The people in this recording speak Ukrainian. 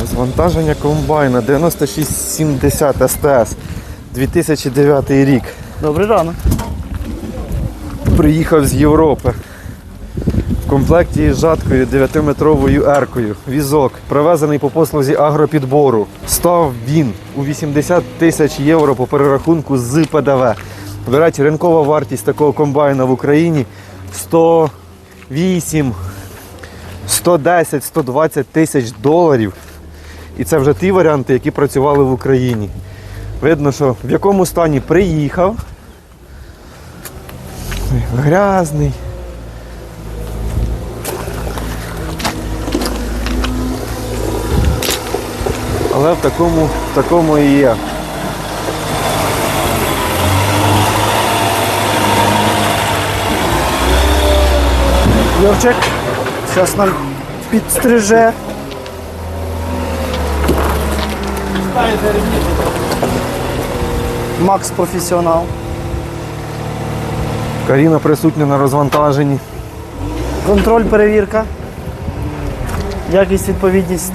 Розвантаження комбайна 9670 СТС 2009 рік. Добрий ранок. Приїхав з Європи. В комплекті з жаткою 9-метровою еркою. Візок, привезений по послузі агропідбору. Став він у 80 тисяч євро по перерахунку з ПДВ. До речі, ринкова вартість такого комбайна в Україні 108, 110, 120 тисяч доларів. І це вже ті варіанти, які працювали в Україні. Видно, що в якому стані приїхав. Грязний. Але в такому, в такому і є. Йорчик. Зараз нам підстриже. Макс професіонал. Каріна присутня на розвантаженні. Контроль, перевірка. Якість відповідність